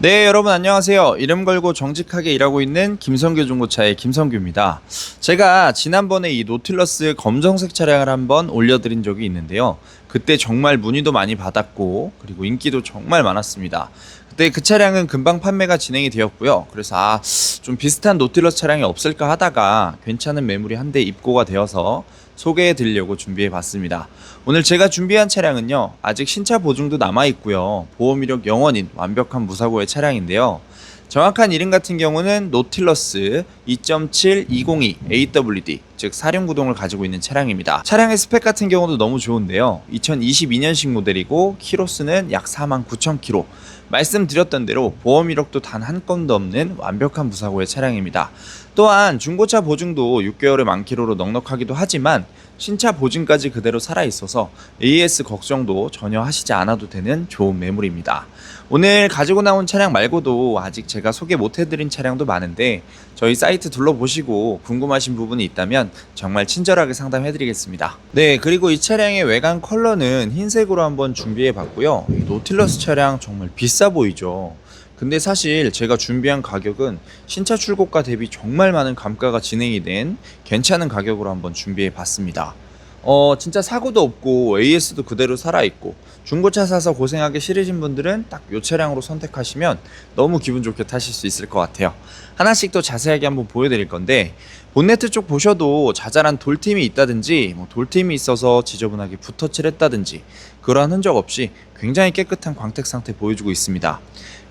네, 여러분 안녕하세요. 이름 걸고 정직하게 일하고 있는 김성규 중고차의 김성규입니다. 제가 지난번에 이 노틸러스 검정색 차량을 한번 올려드린 적이 있는데요. 그때 정말 문의도 많이 받았고, 그리고 인기도 정말 많았습니다. 그때 그 차량은 금방 판매가 진행이 되었고요. 그래서 아, 좀 비슷한 노틸러스 차량이 없을까 하다가 괜찮은 매물이 한 대 입고가 되어서 소개해 드리려고 준비해 봤습니다. 오늘 제가 준비한 차량은요, 아직 신차 보증도 남아 있고요. 보험 이력 영원인 완벽한 무사고의 차량인데요. 정확한 이름 같은 경우는 노틸러스 2.7 202 AWD 즉 사륜구동을 가지고 있는 차량입니다. 차량의 스펙 같은 경우도 너무 좋은데요. 2022년식 모델이고 키로수는 약 4만 9천 킬로. 말씀드렸던 대로 보험 이력도 단 한 건도 없는 완벽한 무사고의 차량입니다. 또한 중고차 보증도 6개월의 만키로로 넉넉하기도 하지만 신차 보증까지 그대로 살아 있어서 AS 걱정도 전혀 하시지 않아도 되는 좋은 매물입니다. 오늘 가지고 나온 차량 말고도 아직 제가 소개 못 해드린 차량도 많은데 저희 사이트 둘러보시고 궁금하신 부분이 있다면 정말 친절하게 상담해드리겠습니다. 네, 그리고 이 차량의 외관 컬러는 흰색으로 한번 준비해 봤고요. 이 노틸러스 차량 정말 비싸 보이죠. 근데 사실 제가 준비한 가격은 신차 출고가 대비 정말 많은 감가가 진행이 된 괜찮은 가격으로 한번 준비해 봤습니다. 어, 진짜 사고도 없고 AS도 그대로 살아있고 중고차 사서 고생하기 싫으신 분들은 딱이 차량으로 선택하시면 너무 기분 좋게 타실 수 있을 것 같아요. 하나씩 더 자세하게 한번 보여드릴 건데 본네트 쪽 보셔도 자잘한 돌팀이 있다든지 뭐 돌팀이 있어서 지저분하게 붓터칠했다든지 그러한 흔적 없이 굉장히 깨끗한 광택 상태 보여주고 있습니다.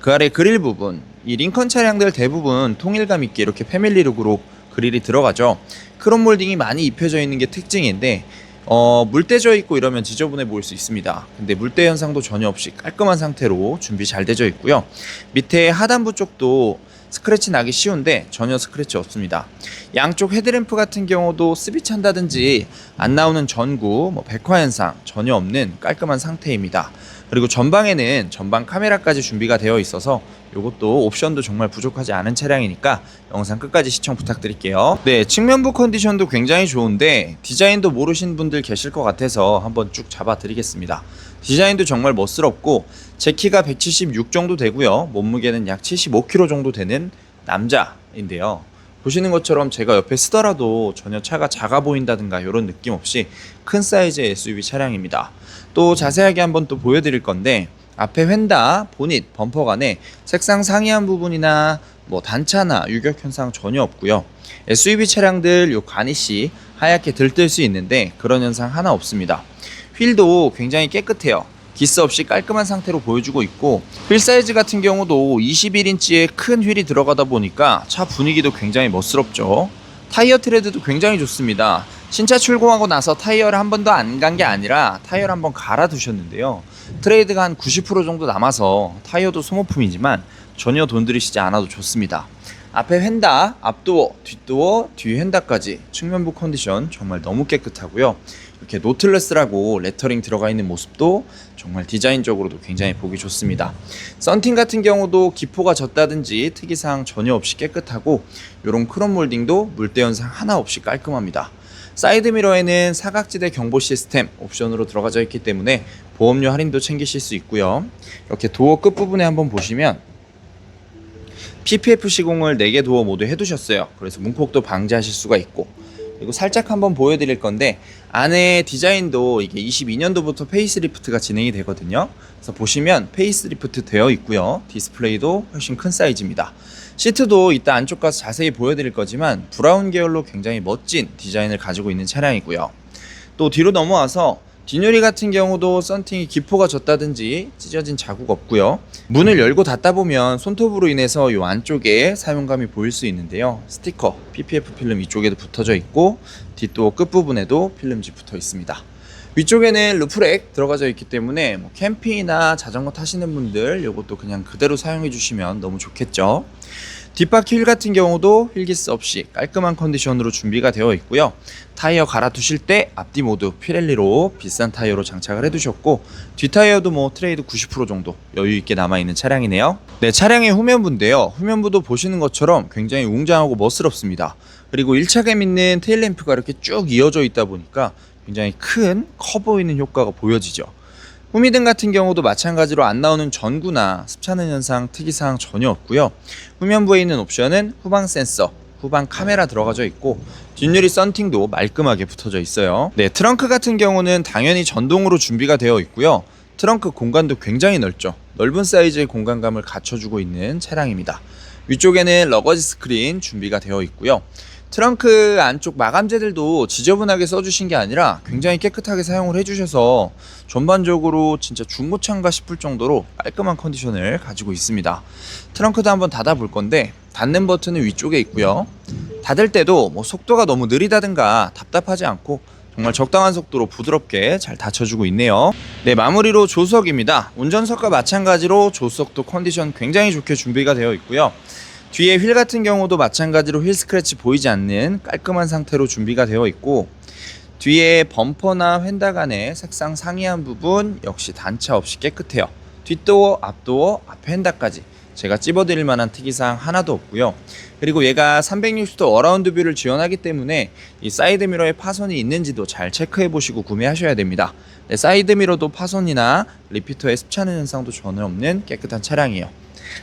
그 아래 그릴 부분 이 링컨 차량들 대부분 통일감 있게 이렇게 패밀리룩으로 그릴이 들어가죠. 크롬 몰딩이 많이 입혀져 있는 게 특징인데 어, 물때져 있고 이러면 지저분해 보일 수 있습니다. 근데 물때 현상도 전혀 없이 깔끔한 상태로 준비 잘 되어 있고요. 밑에 하단부 쪽도 스크래치 나기 쉬운데 전혀 스크래치 없습니다. 양쪽 헤드램프 같은 경우도 스비 찬다든지 안 나오는 전구, 뭐 백화 현상 전혀 없는 깔끔한 상태입니다. 그리고 전방에는 전방 카메라까지 준비가 되어 있어서 이것도 옵션도 정말 부족하지 않은 차량이니까 영상 끝까지 시청 부탁드릴게요. 네, 측면부 컨디션도 굉장히 좋은데 디자인도 모르신 분들 계실 것 같아서 한번 쭉 잡아 드리겠습니다. 디자인도 정말 멋스럽고 제 키가 176 정도 되고요. 몸무게는 약 75kg 정도 되는 남자인데요. 보시는 것처럼 제가 옆에 쓰더라도 전혀 차가 작아 보인다든가 이런 느낌 없이 큰 사이즈의 SUV 차량입니다. 또 자세하게 한번 또 보여드릴 건데 앞에 휀다, 보닛, 범퍼 간에 색상 상이한 부분이나 뭐 단차나 유격 현상 전혀 없고요. SUV 차량들 요 가니시 하얗게 들뜰 수 있는데 그런 현상 하나 없습니다. 휠도 굉장히 깨끗해요. 기스 없이 깔끔한 상태로 보여주고 있고 휠 사이즈 같은 경우도 21인치의 큰 휠이 들어가다 보니까 차 분위기도 굉장히 멋스럽죠. 타이어 트레드도 굉장히 좋습니다. 신차 출고하고 나서 타이어를 한 번도 안 간 게 아니라 타이어를 한 번 갈아 두셨는데요. 트레이드가 한 90% 정도 남아서 타이어도 소모품이지만 전혀 돈 들이시지 않아도 좋습니다. 앞에 휀다, 앞도어, 뒷도어, 뒤 휀다까지 측면부 컨디션 정말 너무 깨끗하고요. 이렇게 노틀레스라고 레터링 들어가 있는 모습도 정말 디자인적으로도 굉장히 보기 좋습니다. 썬팅 같은 경우도 기포가 졌다든지 특이사항 전혀 없이 깨끗하고 이런 크롬 몰딩도 물때 현상 하나 없이 깔끔합니다. 사이드 미러에는 사각지대 경보 시스템 옵션으로 들어가져 있기 때문에 보험료 할인도 챙기실 수 있고요. 이렇게 도어 끝부분에 한번 보시면 PPF 시공을 4개 도어 모두 해두셨어요. 그래서 문콕도 방지하실 수가 있고 그리고 살짝 한번 보여드릴 건데 안에 디자인도 이게 22년도부터 페이스리프트가 진행이 되거든요. 그래서 보시면 페이스리프트 되어 있고요. 디스플레이도 훨씬 큰 사이즈입니다. 시트도 이따 안쪽 가서 자세히 보여드릴 거지만 브라운 계열로 굉장히 멋진 디자인을 가지고 있는 차량이고요. 또 뒤로 넘어와서 뒷유리 같은 경우도 썬팅이 기포가 졌다든지 찢어진 자국 없고요. 문을 열고 닫다 보면 손톱으로 인해서 이 안쪽에 사용감이 보일 수 있는데요. 스티커, PPF 필름 이쪽에도 붙어져 있고 뒷도어 끝부분에도 필름지 붙어 있습니다. 위쪽에는 루프렉 들어가져 있기 때문에 뭐 캠핑이나 자전거 타시는 분들 이것도 그냥 그대로 사용해 주시면 너무 좋겠죠. 뒷바퀴 휠 같은 경우도 휠기스 없이 깔끔한 컨디션으로 준비가 되어 있고요. 타이어 갈아두실 때 앞뒤 모두 피렐리로 비싼 타이어로 장착을 해두셨고 뒷타이어도 뭐 트레이드 90% 정도 여유 있게 남아 있는 차량이네요. 네, 차량의 후면부인데요. 후면부도 보시는 것처럼 굉장히 웅장하고 멋스럽습니다. 그리고 1차감 있는 테일램프가 이렇게 쭉 이어져 있다 보니까 굉장히 큰 커 보이는 효과가 보여지죠. 후미등 같은 경우도 마찬가지로 안 나오는 전구나 습차는 현상, 특이사항 전혀 없고요. 후면부에 있는 옵션은 후방 센서, 후방 카메라 들어가져 있고 뒷유리 썬팅도 말끔하게 붙어져 있어요. 네, 트렁크 같은 경우는 당연히 전동으로 준비가 되어 있고요. 트렁크 공간도 굉장히 넓죠. 넓은 사이즈의 공간감을 갖춰주고 있는 차량입니다. 위쪽에는 러거지 스크린 준비가 되어 있고요. 트렁크 안쪽 마감재들도 지저분하게 써주신 게 아니라 굉장히 깨끗하게 사용을 해주셔서 전반적으로 진짜 중고차인가 싶을 정도로 깔끔한 컨디션을 가지고 있습니다. 트렁크도 한번 닫아볼 건데 닫는 버튼은 위쪽에 있고요. 닫을 때도 뭐 속도가 너무 느리다든가 답답하지 않고 정말 적당한 속도로 부드럽게 잘 닫혀주고 있네요. 네, 마무리로 조수석입니다. 운전석과 마찬가지로 조수석도 컨디션 굉장히 좋게 준비가 되어 있고요. 뒤에 휠 같은 경우도 마찬가지로 휠 스크래치 보이지 않는 깔끔한 상태로 준비가 되어 있고 뒤에 범퍼나 휀다 간의 색상 상이한 부분 역시 단차 없이 깨끗해요. 뒷도어, 앞도어, 앞 휀다까지 제가 찝어드릴 만한 특이사항 하나도 없고요. 그리고 얘가 360도 어라운드 뷰를 지원하기 때문에 이 사이드 미러에 파손이 있는지도 잘 체크해 보시고 구매하셔야 됩니다. 네, 사이드 미러도 파손이나 리피터에 습차는 현상도 전혀 없는 깨끗한 차량이에요.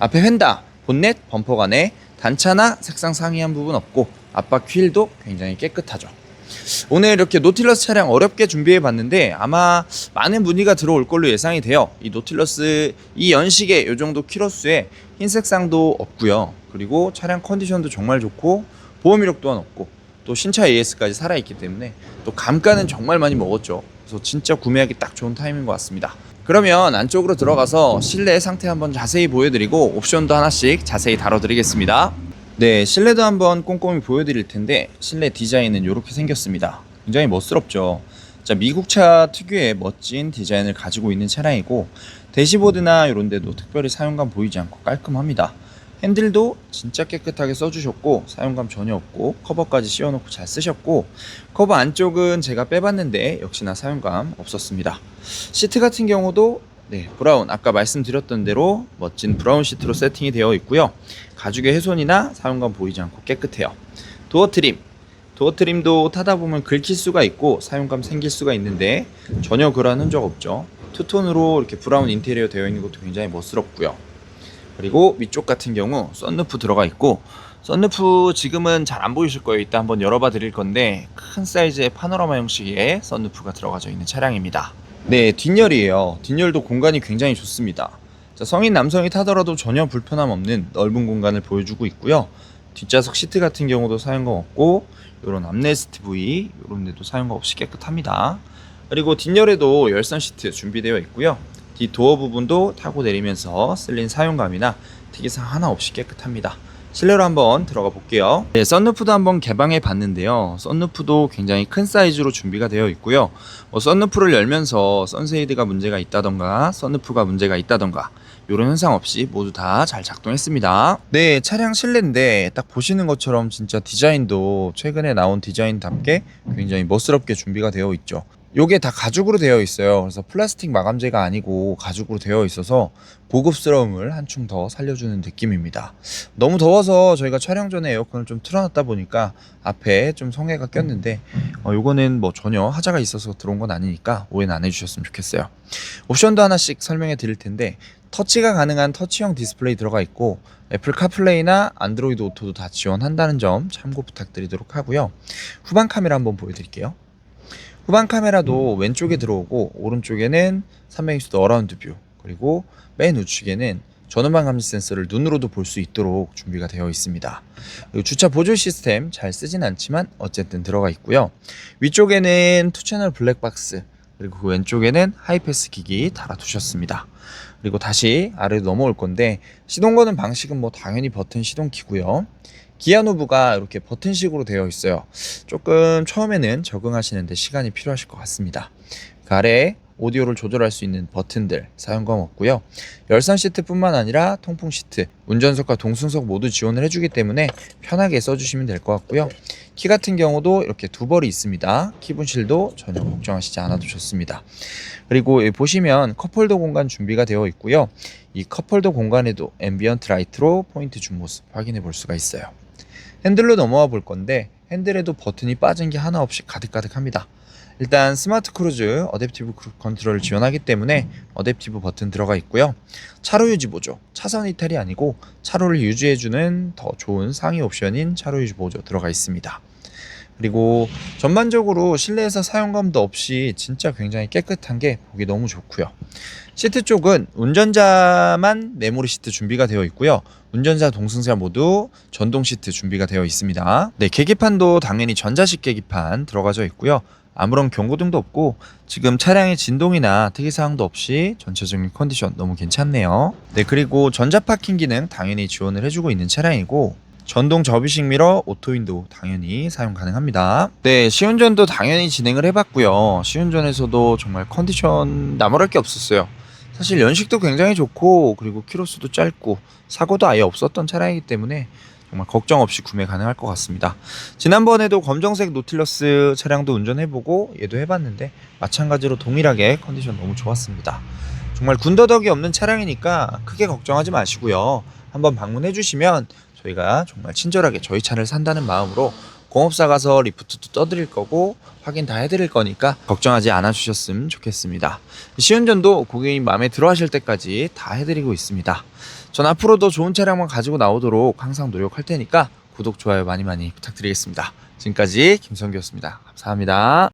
앞에 휀다, 본넷, 범퍼 간에 단차나 색상 상이한 부분 없고 앞바퀴 휠도 굉장히 깨끗하죠. 오늘 이렇게 노틸러스 차량 어렵게 준비해 봤는데 아마 많은 문의가 들어올 걸로 예상이 돼요. 이 노틸러스 이 연식의 요 정도 키로수에 흰색상도 없고요. 그리고 차량 컨디션도 정말 좋고 보험 이력 또한 없고 또 신차 AS까지 살아있기 때문에 또 감가는 정말 많이 먹었죠. 그래서 진짜 구매하기 딱 좋은 타임인 것 같습니다. 그러면 안쪽으로 들어가서 실내 상태 한번 자세히 보여드리고 옵션도 하나씩 자세히 다뤄드리겠습니다. 네, 실내도 한번 꼼꼼히 보여드릴 텐데 실내 디자인은 이렇게 생겼습니다. 굉장히 멋스럽죠. 자, 미국 차 특유의 멋진 디자인을 가지고 있는 차량이고 대시보드나 이런 데도 특별히 사용감 보이지 않고 깔끔합니다. 핸들도 진짜 깨끗하게 써주셨고 사용감 전혀 없고 커버까지 씌워놓고 잘 쓰셨고 커버 안쪽은 제가 빼봤는데 역시나 사용감 없었습니다. 시트 같은 경우도 네, 브라운 아까 말씀드렸던 대로 멋진 브라운 시트로 세팅이 되어 있고요. 가죽의 훼손이나 사용감 보이지 않고 깨끗해요. 도어 트림 도어 트림도 타다 보면 긁힐 수가 있고 사용감 생길 수가 있는데 전혀 그러한 흔적 없죠. 투톤으로 이렇게 브라운 인테리어 되어 있는 것도 굉장히 멋스럽고요. 그리고 위쪽 같은 경우 썬루프 들어가 있고 썬루프 지금은 잘 안 보이실 거예요. 이따 한번 열어봐 드릴 건데 큰 사이즈의 파노라마 형식의 썬루프가 들어가져 있는 차량입니다. 네, 뒷열이에요. 뒷열도 공간이 굉장히 좋습니다. 자, 성인 남성이 타더라도 전혀 불편함 없는 넓은 공간을 보여주고 있고요. 뒷좌석 시트 같은 경우도 사용감 없고 이런 암레스트 부위 이런 데도 사용감 없이 깨끗합니다. 그리고 뒷열에도 열선 시트 준비되어 있고요. 뒤 도어 부분도 타고 내리면서 쓸린 사용감이나 특이사항 하나 없이 깨끗합니다. 실내로 한번 들어가 볼게요. 네, 썬루프도 한번 개방해 봤는데요. 썬루프도 굉장히 큰 사이즈로 준비가 되어 있고요. 뭐 썬루프를 열면서 선세이드가 문제가 있다던가 썬루프가 문제가 있다던가 이런 현상 없이 모두 다 잘 작동했습니다. 네, 차량 실내인데 딱 보시는 것처럼 진짜 디자인도 최근에 나온 디자인답게 굉장히 멋스럽게 준비가 되어 있죠. 요게 다 가죽으로 되어 있어요. 그래서 플라스틱 마감재가 아니고 가죽으로 되어 있어서 고급스러움을 한층 더 살려주는 느낌입니다. 너무 더워서 저희가 촬영 전에 에어컨을 좀 틀어놨다 보니까 앞에 좀 성에가 꼈는데 어, 요거는 뭐 전혀 하자가 있어서 들어온 건 아니니까 오해는 안 해주셨으면 좋겠어요. 옵션도 하나씩 설명해 드릴 텐데 터치가 가능한 터치형 디스플레이 들어가 있고 애플 카플레이나 안드로이드 오토도 다 지원한다는 점 참고 부탁드리도록 하고요. 후방 카메라 한번 보여드릴게요. 후방 카메라도 왼쪽에 들어오고 오른쪽에는 360도 어라운드 뷰 그리고 맨 우측에는 전후방 감지 센서를 눈으로도 볼 수 있도록 준비가 되어 있습니다. 주차 보조 시스템 잘 쓰진 않지만 어쨌든 들어가 있고요. 위쪽에는 투 채널 블랙박스 그리고 그 왼쪽에는 하이패스 기기 달아두셨습니다. 그리고 다시 아래로 넘어올 건데 시동 거는 방식은 뭐 당연히 버튼 시동 키고요. 기아 노브가 이렇게 버튼식으로 되어 있어요. 조금 처음에는 적응하시는데 시간이 필요하실 것 같습니다. 그 아래에 오디오를 조절할 수 있는 버튼들 사용감 없고요. 열선 시트뿐만 아니라 통풍 시트, 운전석과 동승석 모두 지원을 해주기 때문에 편하게 써주시면 될 것 같고요. 키 같은 경우도 이렇게 두 벌이 있습니다. 키 분실도 전혀 걱정하시지 않아도 좋습니다. 그리고 보시면 컵홀더 공간 준비가 되어 있고요. 이 컵홀더 공간에도 앰비언트 라이트로 포인트 준 모습 확인해 볼 수가 있어요. 핸들로 넘어와 볼 건데 핸들에도 버튼이 빠진 게 하나 없이 가득가득합니다. 일단 스마트 크루즈 어댑티브 컨트롤을 지원하기 때문에 어댑티브 버튼 들어가 있고요. 차로 유지 보조, 차선 이탈이 아니고 차로를 유지해주는 더 좋은 상위 옵션인 차로 유지 보조 들어가 있습니다. 그리고 전반적으로 실내에서 사용감도 없이 진짜 굉장히 깨끗한 게 보기 너무 좋고요. 시트 쪽은 운전자만 메모리 시트 준비가 되어 있고요. 운전자 동승자 모두 전동 시트 준비가 되어 있습니다. 네, 계기판도 당연히 전자식 계기판 들어가져 있고요. 아무런 경고등도 없고 지금 차량의 진동이나 특이사항도 없이 전체적인 컨디션 너무 괜찮네요. 네, 그리고 전자 파킹 기능 당연히 지원을 해주고 있는 차량이고 전동 접이식 미러, 오토윈도우 당연히 사용 가능합니다. 네, 시운전도 당연히 진행을 해봤고요. 시운전에서도 정말 컨디션 나무랄 게 없었어요. 사실 연식도 굉장히 좋고 그리고 키로수도 짧고 사고도 아예 없었던 차량이기 때문에 정말 걱정 없이 구매 가능할 것 같습니다. 지난번에도 검정색 노틸러스 차량도 운전해보고 얘도 해봤는데 마찬가지로 동일하게 컨디션 너무 좋았습니다. 정말 군더더기 없는 차량이니까 크게 걱정하지 마시고요. 한번 방문해 주시면 저희가 정말 친절하게 저희 차를 산다는 마음으로 공업사 가서 리프트도 떠드릴 거고 확인 다 해드릴 거니까 걱정하지 않아 주셨으면 좋겠습니다. 시운전도 고객님 마음에 들어 하실 때까지 다 해드리고 있습니다. 전 앞으로도 좋은 차량만 가지고 나오도록 항상 노력할 테니까 구독, 좋아요 많이 많이 부탁드리겠습니다. 지금까지 김성규였습니다. 감사합니다.